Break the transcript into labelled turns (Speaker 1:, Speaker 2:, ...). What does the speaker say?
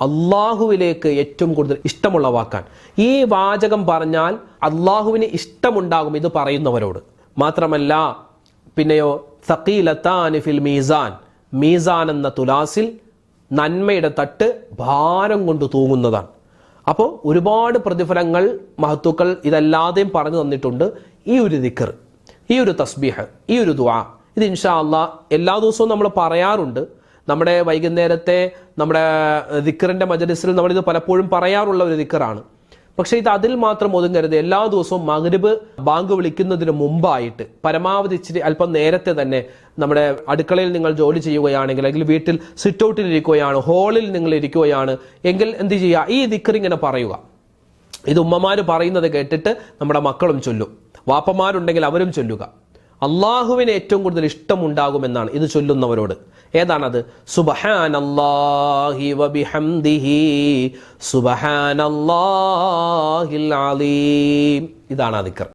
Speaker 1: അള്ളാഹുവിലേക്ക് ഏറ്റവും കൂടുതൽ ഇഷ്ടമുള്ള വാക്കാൻ ഈ വാചകം പറഞ്ഞാൽ അള്ളാഹുവിന് ഇഷ്ടമുണ്ടാകും ഇത് പറയുന്നവരോട്. മാത്രമല്ല പിന്നെയോ സക്കീലത്താനിഫിൽ മീസാൻ. മീസാൻ എന്ന തുലാസിൽ നന്മയുടെ തട്ട് ഭാരം കൊണ്ട് തൂങ്ങുന്നതാണ്. അപ്പോൾ ഒരുപാട് പ്രതിഫലങ്ങൾ മഹത്തുക്കൾ ഇതല്ലാതെയും പറഞ്ഞു തന്നിട്ടുണ്ട് ഈ ഒരു ദിക്കർ ഈ ഒരു തസ്ബീഹ് ഈ ഒരു ദുആ. ഇത് ഇൻഷാ അള്ളാഹ് എല്ലാ ദിവസവും നമ്മൾ പറയാറുണ്ട്. നമ്മുടെ വൈകുന്നേരത്തെ നമ്മുടെ ദിക്കറിന്റെ മജലിസിൽ നമ്മളിത് പലപ്പോഴും പറയാറുള്ള ഒരു ദിക്കറാണ് പക്ഷേ ഇത് അതിൽ മാത്രം ഒതുങ്ങരുത്. എല്ലാ ദിവസവും മഗ്രിബ് ബാങ്ക് വിളിക്കുന്നതിന് മുമ്പായിട്ട് പരമാവധി ഇച്ചിരി അല്പം നേരത്തെ തന്നെ നമ്മുടെ അടുക്കളയിൽ നിങ്ങൾ ജോലി ചെയ്യുകയാണെങ്കിൽ അല്ലെങ്കിൽ വീട്ടിൽ സിറ്റ് ഔട്ടിൽ ഇരിക്കുകയാണ് ഹോളിൽ നിങ്ങൾ ഇരിക്കുകയാണ് എങ്കിൽ എന്ത് ചെയ്യുക? ഈ ദിക്കർ ഇങ്ങനെ പറയുക. ഇത് ഉമ്മമാർ പറയുന്നത് കേട്ടിട്ട് നമ്മുടെ മക്കളും ചൊല്ലും. വാപ്പമാരുണ്ടെങ്കിൽ അവരും ചൊല്ലുക. അള്ളാഹുവിന് ഏറ്റവും കൂടുതൽ ഇഷ്ടമുണ്ടാകുമെന്നാണ് ഇത് ചൊല്ലുന്നവരോട്. ഏതാണത്? സുബഹാനല്ലാഹി വബിഹംദിഹി സുബഹാനല്ലാഹിൽ അലീം. ഇതാണ് ആ ദിക്കർ